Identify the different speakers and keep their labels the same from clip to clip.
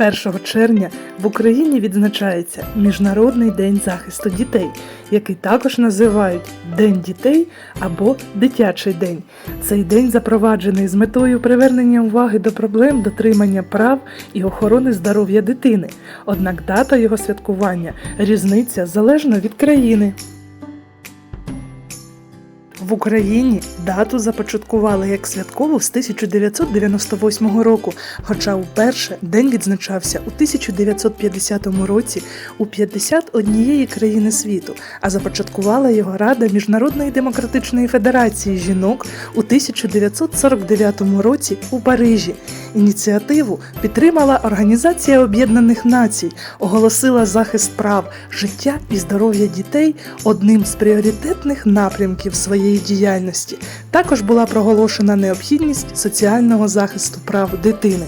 Speaker 1: 1 червня в Україні відзначається Міжнародний день захисту дітей, який також називають День дітей або Дитячий день. Цей день запроваджений з метою привернення уваги до проблем дотримання прав і охорони здоров'я дитини. Однак дата його святкування різниця залежно від країни. В Україні дату започаткували як святкову з 1998 року, хоча вперше день відзначався у 1950 році у 51 країни світу, а започаткувала його Рада Міжнародної демократичної федерації жінок у 1949 році у Парижі. Ініціативу підтримала Організація Об'єднаних Націй, оголосила захист прав, життя і здоров'я дітей одним з пріоритетних напрямків своєї діяльності. Також була проголошена необхідність соціального захисту прав дитини.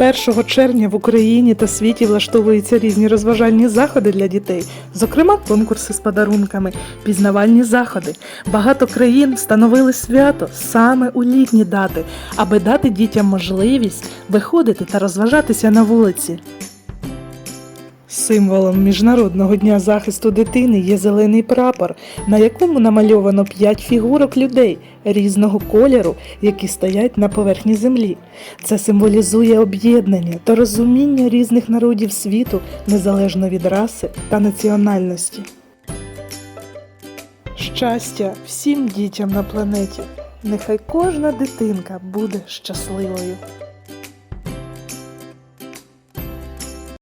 Speaker 1: 1 червня в Україні та світі влаштовуються різні розважальні заходи для дітей, зокрема конкурси з подарунками, пізнавальні заходи. Багато країн встановили свято саме у літні дати, аби дати дітям можливість виходити та розважатися на вулиці. Символом Міжнародного дня захисту дитини є зелений прапор, на якому намальовано п'ять фігурок людей різного кольору, які стоять на поверхні землі. Це символізує об'єднання та розуміння різних народів світу незалежно від раси та національності. Щастя всім дітям на планеті. Нехай кожна дитинка буде щасливою.